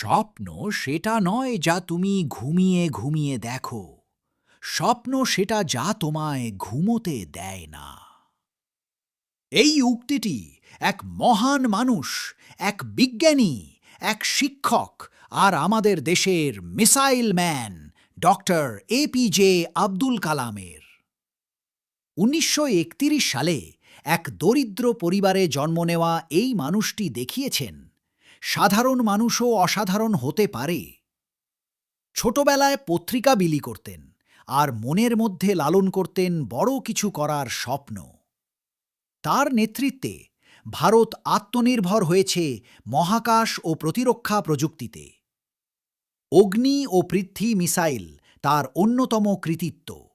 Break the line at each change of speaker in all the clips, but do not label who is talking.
স্বপ্ন সেটা নয় যা তুমি ঘুমিয়ে ঘুমিয়ে দেখো। স্বপ্ন সেটা যা তোমায় ঘুমোতে দেয় না। এই উক্তিটি এক মহান মানুষ, এক বিজ্ঞানী, এক শিক্ষক আর আমাদের দেশের missile man doctor APJ Abdul কালামের। উনিশশো একত্রিশ সালে এক দরিদ্র পরিবারে জন্ম নেওয়া এই মানুষটি দেখিয়েছেন সাধারণ মানুষও অসাধারণ হতে পারে। ছোটবেলায় পত্রিকা বিলি করতেন আর মনের মধ্যে লালন করতেন বড় কিছু করার স্বপ্ন। তার নেতৃত্বে ভারত আত্মনির্ভর হয়েছে মহাকাশ ও প্রতিরক্ষা প্রযুক্তিতে। অগ্নি ও পৃথ্বী মিসাইল তার অন্যতম কৃতিত্ব।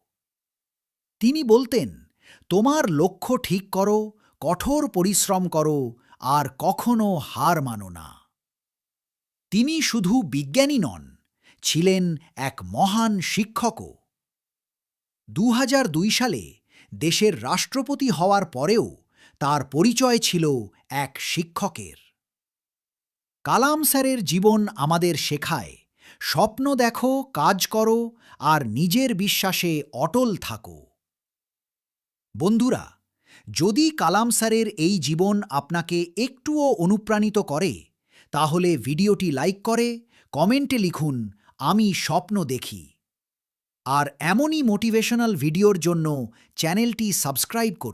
তিনি বলতেন, তোমার লক্ষ্য ঠিক করো, কঠোর পরিশ্রম করো আর কখনো হার মানো না। তিনি শুধু বিজ্ঞানী নন, ছিলেন এক মহান শিক্ষকও। দুহাজার দুই সালে দেশের রাষ্ট্রপতি হওয়ার পরেও তার পরিচয় ছিল এক শিক্ষকের। কালাম স্যারের জীবন আমাদের শেখায়, স্বপ্ন দেখো, কাজ করো, আর নিজের বিশ্বাসে অটল থাকো। বন্ধুরা যদি কালাম স্যারের এই জীবন আপনাকে একটুও অনুপ্রাণিত করে, তাহলে ভিডিওটি লাইক করে, কমেন্টে লিখুন, আমি স্বপ্ন দেখি। আর এমনই মোটিভেশনাল ভিডিওর জন্য চ্যানেলটি সাবস্ক্রাইব করুন।